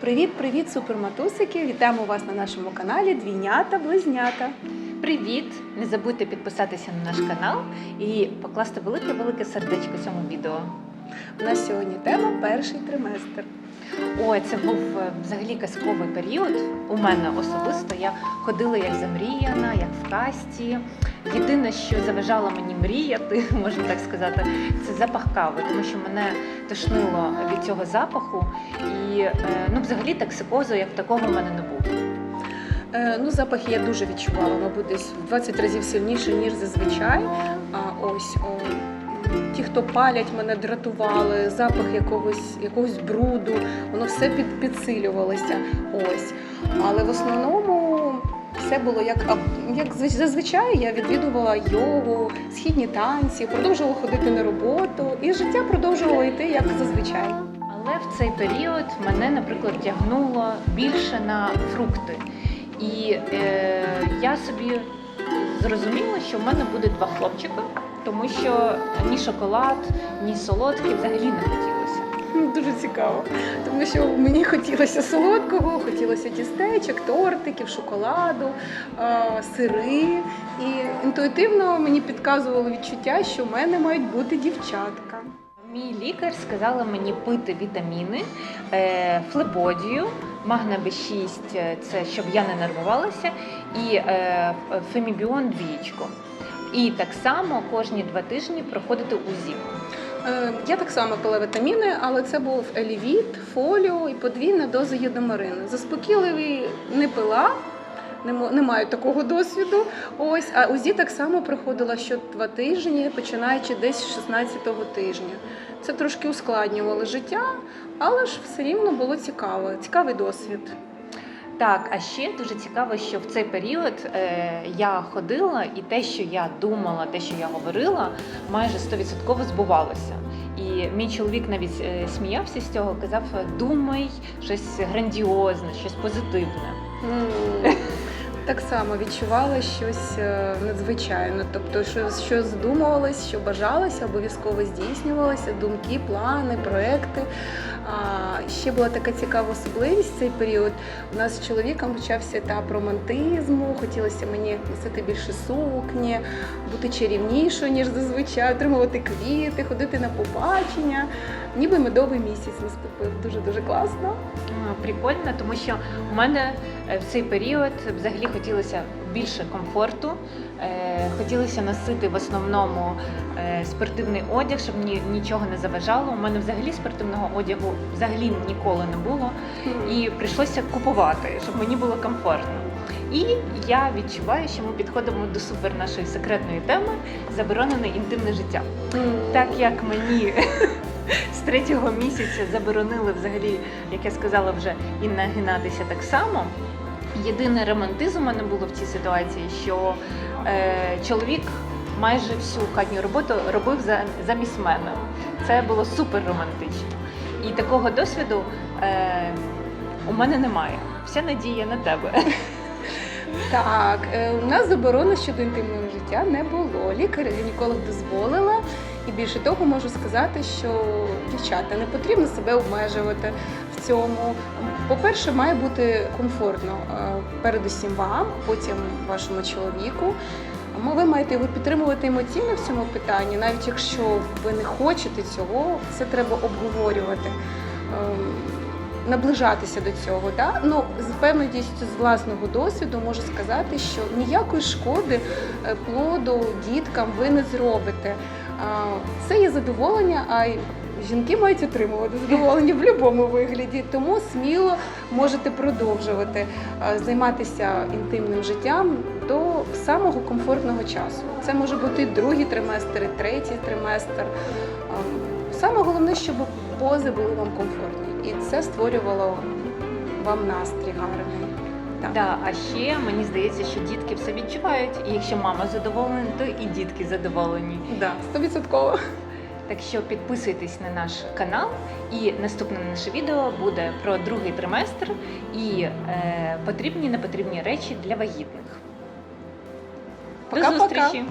Привіт-привіт, суперматусики! Вітаємо вас на нашому каналі Двійнята-близнята. Привіт! Не забудьте підписатися на наш канал і покласти велике-велике сердечко цьому відео. У нас сьогодні тема перший триместр. Ой, це був е, взагалі казковий період. У мене особисто я ходила як замріяна, як в касті. Єдине, що заважало мені мріяти, можна так сказати, це запах кави, тому що мене тошнило від цього запаху. І е, ну, взагалі токсикозу як такого в мене не було. Е, ну, запахи я дуже відчувала, мабуть, десь в 20 разів сильніше, ніж зазвичай. А ось о, ті, хто палять, мене дратували, запах якогось, якогось бруду, воно все під, підсилювалося. Ось. Але в основному все було як, як зазвичай. Я відвідувала йогу, східні танці, продовжувала ходити на роботу, і життя продовжувало йти як зазвичай. Але в цей період мене, наприклад, тягнуло більше на фрукти. І е, я собі зрозуміла, що в мене буде два хлопчика, тому що ні шоколад, ні солодкі взагалі не хотілося. Ну, Дуже цікаво, тому що мені хотілося солодкого, хотілося тістечок, тортиків, шоколаду, е, сири. І інтуїтивно мені підказувало відчуття, що в мене мають бути дівчатка. Мій лікар сказала мені пити вітаміни, е, флебодію, магна Б6 е, це щоб я не нервувалася, і е, фемібіон двічку. І так само кожні два тижні проходити УЗІ. Е, Я так само пила вітаміни, але це був елівіт, фоліо і подвійна доза єдомарини. Заспокійливий не пила. Не мо- не маю такого досвіду. Ось, а УЗІ так само проходила що два тижні, починаючи десь з 16-го тижня. Це трошки ускладнювало життя, але ж все рівно було цікаво. Цікавий досвід. Так, а ще дуже цікаво, що в цей період е, я ходила, і те, що я думала, те, що я говорила, майже 100% збувалося. І мій чоловік навіть е, сміявся з цього, казав: думай щось грандіозне, щось позитивне. М, Так само відчувала щось е, надзвичайне. Тобто, що, що здумувалось, що бажалося, обов'язково здійснювалося, думки, плани, проекти. А ще була така цікава особливість цей період. У нас з чоловіком почався етап романтизму. Хотілося мені носити більше сукні, бути чарівнішою, ніж зазвичай, отримувати квіти, ходити на побачення. Ніби медовий місяць наступив. Дуже дуже класно. Прикольно, тому що у мене е, в цей період взагалі хотілося більше комфорту. е, Хотілося носити в основному е, спортивний одяг, щоб ні, нічого не заважало. У мене взагалі спортивного одягу взагалі ніколи не було. І прийшлося купувати, щоб мені було комфортно. І я відчуваю, що ми підходимо до супер нашої секретної теми заборонене інтимне життя. Так як мені з третього місяця заборонили взагалі, як я сказала, вже і нагинатися так само. Єдиний романтизм у мене було в цій ситуації, що е, чоловік майже всю хатню роботу робив за, замість мене. Це було супер романтично. І такого досвіду е, у мене немає. Вся надія на тебе. Так, е, у нас заборони щодо інтимного життя не було. Лікар-гінеколог дозволила. І більше того, можу сказати, що дівчата не потрібно себе обмежувати цьому. По-перше, має бути комфортно е, передусім вам, потім вашому чоловіку. Ви маєте його підтримувати емоційно в цьому питанні, навіть якщо ви не хочете цього, це треба обговорювати. Ем, наближатися до цього. Да? Ну, з певністю з власного досвіду можу сказати, що ніякої шкоди е, плоду діткам ви не зробите. Це є задоволення, а й жінки мають отримувати задоволення в будь-якому вигляді. Тому сміло можете продовжувати е, займатися інтимним життям до самого комфортного часу. Це може бути другий триместр, третій триместр. Ем, Саме головне, щоб пози були вам комфортні, і це створювало вам настрій гарний. Так. Да, а ще мені здається, що дітки все відчувають. І якщо мама задоволена, то і дітки задоволені. Да, стовідсотково. Так що підписуйтесь на наш канал, і наступне наше відео буде про другий триместр і е, потрібні непотрібні речі для вагітних. До Пока-пока. зустрічі!